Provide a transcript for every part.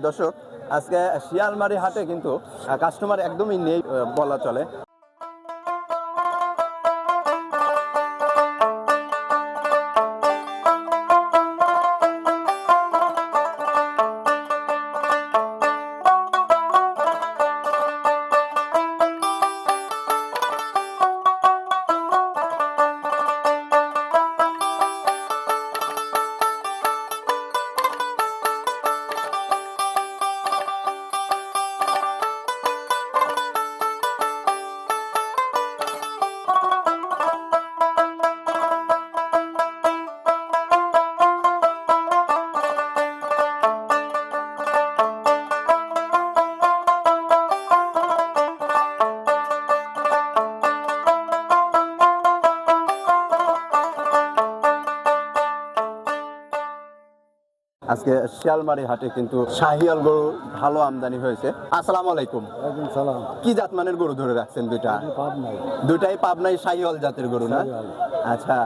দর্শক আজকে শিয়ালমারি হাটে কিন্তু কাস্টমার একদমই নেই বলা চলে। আজকে শিয়ালমারি হাটে কিন্তু শাহিয়াল গরু ভালো আমদানি হয়েছে। আসসালামু আলাইকুম। সালাম। কি জাত মানের গরু ধরে রাখছেন দুইটা? দুইটাই পাবনাই শাহিওয়াল জাতের গরু না? আচ্ছা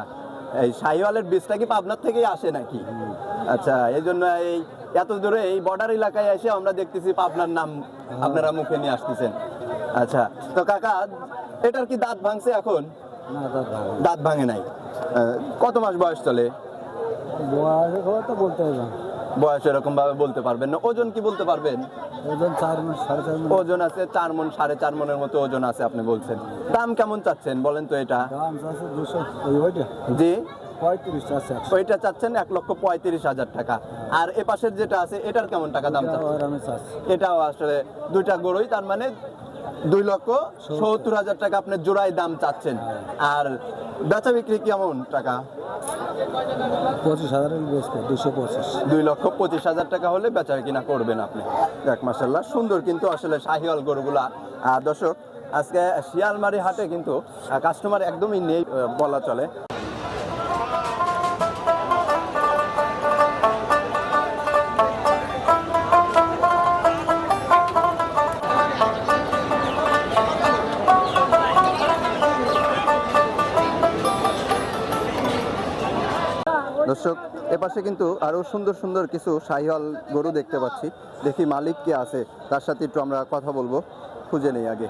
এই শাহিওয়ালের বীজটা কি পাবনার থেকেই আসে নাকি? আচ্ছা এই জন্য এই এত দূরে এই বর্ডার এলাকায় এসে আমরা দেখতেছি পাবনার নাম আপনারা মুখে নিয়ে আসতেছেন। আচ্ছা তো কাকা এটার কি দাঁত ভাঙছে এখন? দাঁত ভাঙে নাই। কত মাস বয়স চলে? তো বলতে হবে বয়স এরকম ভাবে বলতে পারবেন না। ওজন কি বলতে পারবেন? ওজন চার মিনিট সাড়ে চার মিনিট ওজন আছে চার মন সাড়ে চার মনের মতো ওজন আছে আপনি বলছেন। দাম কেমন চাচ্ছেন বলেন তো এটা? দাম আছে দুশো জি। ওইটা চাচ্ছেন এক লক্ষ পঁয়ত্রিশ হাজার টাকা। আর এ পাশের যেটা আছে এটার কেমন টাকা দাম এটাও আসলে দুইটা গরুই তার মানে দুই লক্ষ সত্তর হাজার টাকা আপনি জোড়াই দাম চাচ্ছেন। আর বেচা বিক্রি কেমন টাকা? পঁচিশ হাজারের বেচবে দুশো পঁচিশ। দুই লক্ষ পঁচিশ হাজার টাকা হলে বেচার কিনা করবেন আপনি। দেখ মাসাল্লাহ সুন্দর কিন্তু আসলে শাহিওয়াল গরুগুলা। দর্শক, আজকে শিয়ালমারি হাটে কিন্তু কাস্টমার একদমই নেই বলা চলে। দর্শক এপাশে কিন্তু আরও সুন্দর সুন্দর কিছু শাহিওয়াল গরু দেখতে পাচ্ছি। দেখি মালিক কে আছে তার সাথে একটু আমরা কথা বলব খুঁজে নেই আগে।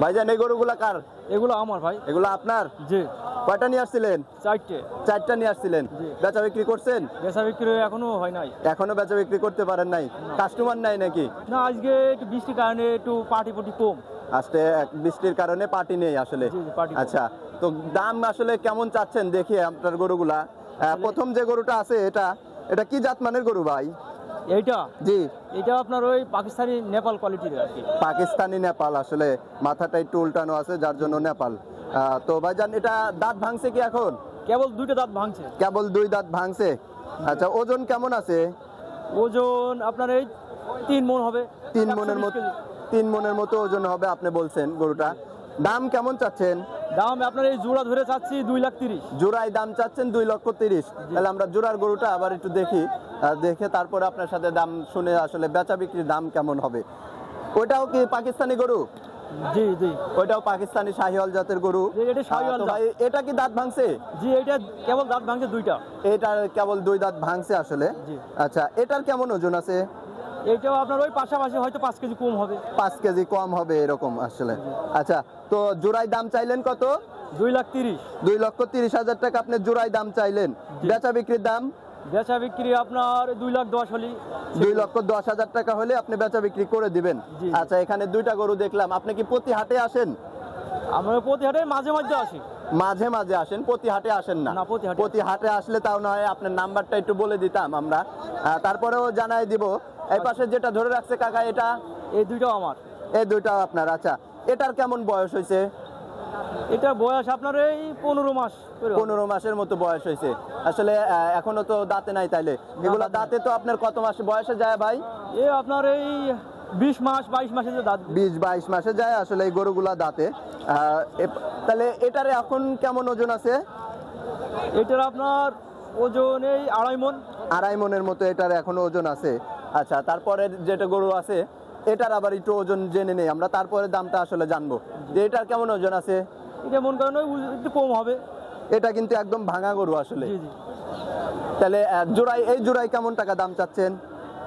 ভাইজান এই গরুগুলা কার? এগুলো আমার ভাই। এগুলো আপনার? জি। কয়টা নিয়ে আসছিলেন? চারটে। চারটা নিয়ে আসছিলেন। বেচা বিক্রি করছেন? বেচা বিক্রি এখনও হয় নাই। এখনও বেচা বিক্রি করতে পারেন নাই। কাস্টমার নাই নাকি? না আজকে একটু বৃষ্টির কারণে একটু পার্টি পুটি কম। আজকে বৃষ্টির কারণে পার্টি নেই আসলে। আচ্ছা তো দাম আসলে কেমন চাচ্ছেন? দেখি আপনার গরুগুলা। প্রথম যে গরুটা আছে এটা এটা কি জাত মানের গরু ভাই? এইটা? জি। এটা আপনার ওই পাকিস্তানি নেপাল কোয়ালিটির আর কি। পাকিস্তানি নেপাল আসলে মাথাটা একটু উল্টানো আছে যার জন্য নেপাল। তো ভাইজান এটা দাঁত ভাঙছে কি এখন? কেবল দুইটা দাঁত ভাঙছে। কেবল দুই দাঁত ভাঙছে? আচ্ছা ওজন কেমন আছে? ওজন আপনার এই তিন মন হবে। তিন 120 মনের মতো তিন মনের মতো ওজন হবে আপনি বলছেন গরুটা। দাম কেমন চাচ্ছেন? দাম আপনার এই জোড়া ধরে চাচ্ছি দুই লাখ তিরিশ। জোড়াই দাম চাচ্ছেন দুই লক্ষ তিরিশ। তাহলে আমরা জোড়ার গরুটা আবার একটু দেখি দেখে তারপরে আপনার সাথে দাম শুনে আসলে বেচা বিক্রির দাম কেমন হবে। ওটাও কি পাকিস্তানি গরু? জি জি। ওইটাও পাকিস্তানি শাহিওয়াল জাতের গরু। এটা শাহিওয়াল। ভাই কি দাঁত ভাঙছে? জি এটা কেবল দাঁত ভাঙছে দুইটা। এটা কেবল দুই দাঁত ভাঙছে আসলে? আচ্ছা এটার কেমন ওজন আছে? এইটাও আপনার ওই পাশাপাশি হয়তো পাঁচ কেজি কম হবে। পাঁচ কেজি কম হবে এরকম আসলে। আচ্ছা তো জোড়াই দাম চাইলেন কত? দুই লাখ তিরিশ। দুই লক্ষ তিরিশ হাজার টাকা আপনি জোড়াই দাম চাইলেন। বেচা বিক্রির দাম? বেচা বিক্রি আপনার দুই লাখ দশ হলি। দুই লক্ষ দশ হাজার টাকা হলে আপনি বেচা বিক্রি করে দিবেন। আচ্ছা এখানে দুইটা গরু দেখলাম। আপনি কি প্রতি হাটে আসেন? আমরা প্রতি হাটে মাঝে মাঝে আসি। মাঝে মাঝে আসেন প্রতি হাটে আসেন না। প্রতি হাটে আসলে তাও না হয় আপনার নাম্বারটা একটু বলে দিতাম আমরা। তারপরেও জানাই দিব। এই পাশে যেটা ধরে রাখছে কাকা এটা? এই দুইটাও আমার। এই দুইটা আপনার আচ্ছা। এটার কেমন বয়স হয়েছে? এটা বয়স আপনার এই পনেরো মাস পনেরো মাসের মতো বয়স হয়েছে। আসলে এখনও তো দাঁতে নাই তাইলে। এগুলো দাঁতে তো আপনার কত মাস বয়সে যায় ভাই? এ আপনার এই বিশ মাস বাইশ মাসে যে দাঁত। বিশ বাইশ মাসে যায় আসলে এই গরুগুলা দাঁতে। তাহলে এটার এখন কেমন ওজন আছে? এটার আপনার ওজন এই আড়াই মন। আড়াই মনের মতো এটার এখন ওজন আছে। আচ্ছা তারপরে যেটা গরু আছে? এটার আবার একটু ওজন জেনে নেই আমরা তারপরে দামটা আসলে জানব। যে এটার কেমন ওজন আছে? এটা মন করেন ওই একটু কম হবে। এটা কিন্তু একদম ভাঙা গরু আসলে। তাহলে জোড়াই এই জোড়াই কেমন টাকা দাম চাচ্ছেন?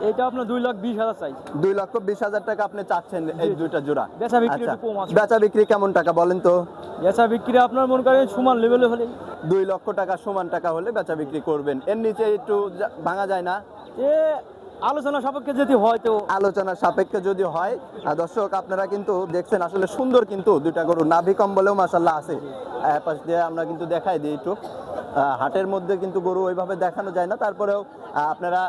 এটা আপনার দুই লাখ বিশ হাজার চাই। দুই লক্ষ বিশ হাজার টাকা আপনি চাচ্ছেন এই দুইটা জোড়া। বেচা বিক্রি আচ্ছা। কম আছে। বেচা বিক্রি কেমন টাকা বলেন তো? বেচা বিক্রি আপনার মনে করেন সমান লেভেলে হলে দুই লক্ষ টাকা সমান টাকা হলে বেচা বিক্রি করবেন। এর নিচে একটু ভাঙা যায় না? এ আলোচনা সাপেক্ষে যদি হয় তো? আলোচনার সাপেক্ষে যদি হয় দর্শক, আপনারা কিন্তু দেখছেন আসলে সুন্দর কিন্তু দুইটা গরু, নাভি কম্বলেও মাসাল্লাহ আছে। পাশ দিয়ে আমরা কিন্তু দেখাই দিই একটু। হাটের মধ্যে কিন্তু গরু ওইভাবে দেখানো যায় না, তারপরেও আপনারা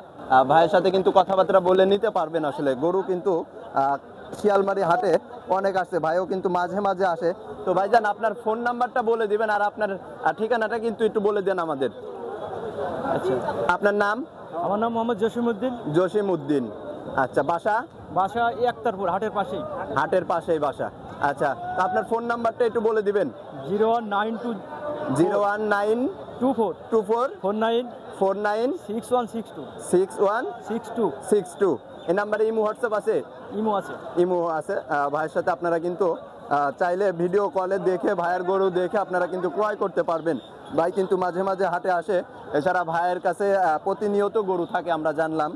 ভাইয়ের সাথে কিন্তু কথাবার্তা বলে নিতে পারবেন আসলে। গরু কিন্তু শিয়ালমারি হাটে অনেক আসছে ভাইও কিন্তু মাঝে মাঝে আসে। তো ভাইজান, আপনার ফোন নাম্বারটা বলে দিবেন আর আপনার ঠিকানাটা কিন্তু একটু বলে দেন আমাদের। আচ্ছা। আপনার নাম? আমার নাম মোহাম্মদ জসিমউদ্দিন। জসিম উদ্দিন আচ্ছা বাসা? বাসা একতারপুর হাটের পাশেই। হাটের পাশেই বাসা। আচ্ছা তা আপনার ফোন নাম্বারটা একটু বলে দিবেন। Zero one nine two zero one nine two four. Two four. Four nine four nine six one six two. Six one six two. Six two. এই নাম্বারে ইমো হোয়াটসঅ্যাপ আছে? ইমো আছে। ইমো আছে। ভাইয়ের সাথে আপনারা কিন্তু চাইলে ভিডিও কলে দেখে ভাইয়ের গরু দেখে আপনারা কিন্তু ক্রয় করতে পারবেন। ভাই কিন্তু মাঝে মাঝে হাটে আসে। এছাড়া ভাইয়ের কাছে প্রতিনিয়ত গরু থাকে আমরা জানলাম।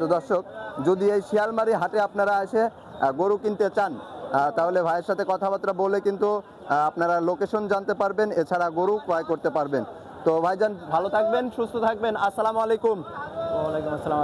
তো দর্শক, যদি এই শিয়ালমারি হাটে আপনারা এসে গরু কিনতে চান তাহলে ভাইয়ের সাথে কথাবার্তা বলে কিন্তু আপনারা লোকেশন জানতে পারবেন, এছাড়া গরু ক্রয় করতে পারবেন। তো ভাইজান, ভালো থাকবেন, সুস্থ থাকবেন। আসসালামু আলাইকুম। ওয়ালাইকুম আসসালাম